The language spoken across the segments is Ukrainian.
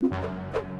you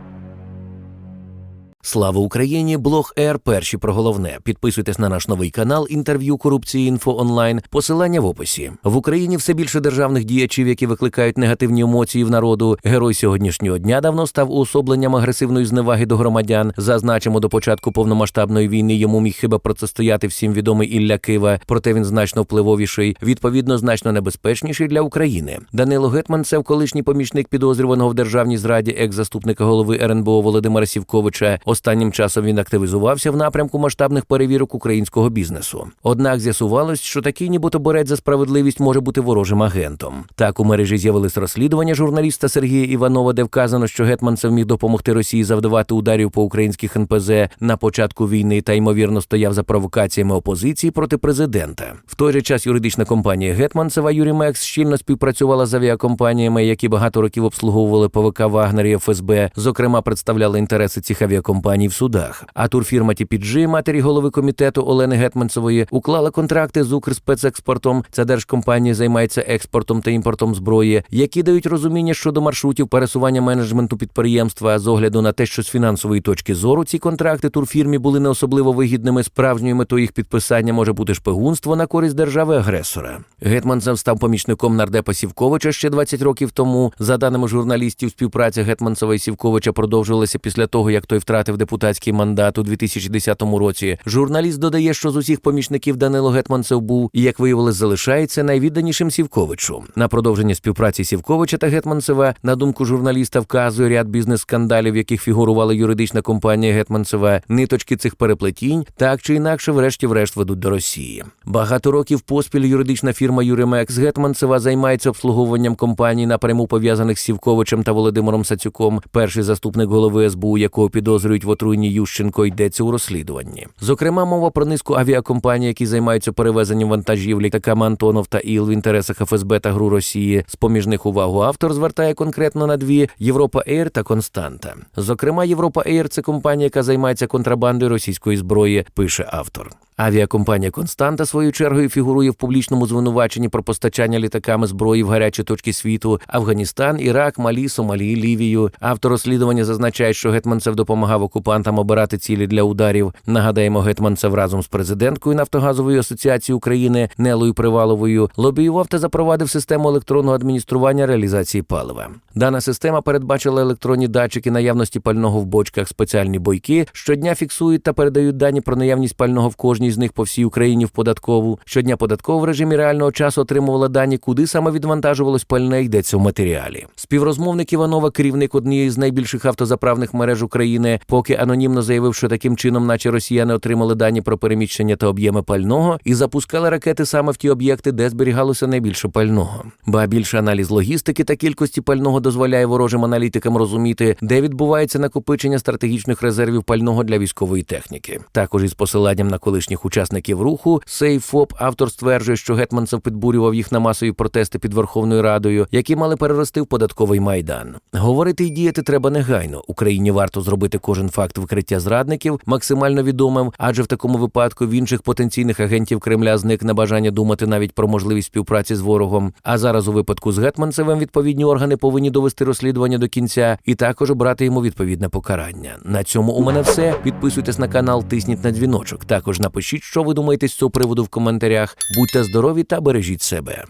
Слава Україні! Блог Р. Перші про головне. Підписуйтесь на наш новий канал інтерв'ю корупції інфо онлайн. Посилання в описі. В Україні все більше державних діячів, які викликають негативні емоції в народу. Герой сьогоднішнього дня давно став уособленням агресивної зневаги до громадян. Зазначимо, до початку повномасштабної війни йому міг хіба протистояти всім відомий Ілля Кива, проте він значно впливовіший, відповідно, значно небезпечніший для України. Данило Гетманцев, колишній помічник підозрюваного в державній зраді, екс-заступника голови РНБО Володимира Сівковича. Останнім часом він активізувався в напрямку масштабних перевірок українського бізнесу. Однак з'ясувалось, що такий, нібито борець за справедливість може бути ворожим агентом. Так у мережі з'явились розслідування журналіста Сергія Іванова, де вказано, що Гетманцев міг допомогти Росії завдавати ударів по українських НПЗ на початку війни та ймовірно стояв за провокаціями опозиції проти президента. В той же час юридична компанія Гетманцева Юрімекс щільно співпрацювала з авіакомпаніями, які багато років обслуговували ПВК Вагнер і ФСБ, зокрема представляли інтереси цих авіакомпаній в судах. А турфірма TPG, матері голови комітету Олени Гетманцевої, уклала контракти з Укрспецекспортом. Ця держкомпанія займається експортом та імпортом зброї, які дають розуміння щодо маршрутів пересування менеджменту підприємства. З огляду на те, що з фінансової точки зору ці контракти турфірмі були не особливо вигідними. Справжньою метою їх підписання може бути шпигунство на користь держави-агресора. Гетманцев став помічником нардепа Сівковича ще 20 років тому. За даними журналістів, співпраця Гетманцева і Сівковича продовжилася після того, як той втратив депутатський мандат у 2010 році. Журналіст додає, що з усіх помічників Данило Гетманцев був і, як виявилось, залишається найвідданішим Сівковичу. На продовження співпраці Сівковича та Гетманцева, на думку журналіста, вказує ряд бізнес-скандалів, в яких фігурувала юридична компанія Гетманцева. Ниточки цих переплетінь так чи інакше, врешті-врешт ведуть до Росії. Багато років поспіль юридична фірма Юримекс Гетманцева займається обслуговуванням компаній напряму пов'язаних з Сівковичем та Володимиром Сацюком, перший заступник голови СБУ, якого підозрюють в отруєнні Ющенко, йдеться у розслідуванні. Зокрема, мова про низку авіакомпаній, які займаються перевезенням вантажів літаками Антонов та Іл в інтересах ФСБ та ГРУ Росії. З поміж них увагу автор звертає конкретно на дві Європа Ейр та Константа. Зокрема, Європа Ейр це компанія, яка займається контрабандою російської зброї, пише автор. Авіакомпанія Константа своєю чергою фігурує в публічному звинуваченні про постачання літаками зброї в гарячі точки світу Афганістан, Ірак, Малі, Сомалі, Лівію. Автор розслідування зазначає, що Гетманцев допомагав окупантам обирати цілі для ударів. Нагадаємо, гетьманцев разом з президенткою Нафтогазової асоціації України Нелою Приваловою лобіював та запровадив систему електронного адміністрування реалізації палива. Дана система передбачила електронні датчики наявності пального в бочках, спеціальні бойки щодня фіксують та передають дані про наявність пального в кожній з них по всій Україні в податкову. Щодня податкова в режимі реального часу отримувала дані, куди саме відвантажувалось пальне, йдеться в матеріалі. Співрозмовник Іванова, керівник однієї з найбільших автозаправних мереж України, поки анонімно заявив, що таким чином, наче росіяни отримали дані про переміщення та об'єми пального, і запускали ракети саме в ті об'єкти, де зберігалося найбільше пального. Ба більше аналіз логістики та кількості пального дозволяє ворожим аналітикам розуміти, де відбувається накопичення стратегічних резервів пального для військової техніки. Також із посиланням на колишніх учасників руху Сейфоп автор стверджує, що Гетманцев підбурював їх на масові протести під Верховною Радою, які мали перерости в податковий майдан. Говорити і діяти треба негайно. Україні варто зробити кожен факт викриття зрадників максимально відомим, адже в такому випадку в інших потенційних агентів Кремля зникне бажання думати навіть про можливість співпраці з ворогом. А зараз у випадку з Гетманцевим відповідні органи повинні довести розслідування до кінця і також обрати йому відповідне покарання. На цьому у мене все. Підписуйтесь на канал, тисніть на дзвіночок. Також напишіть, що ви думаєте з цього приводу в коментарях. Будьте здорові та бережіть себе.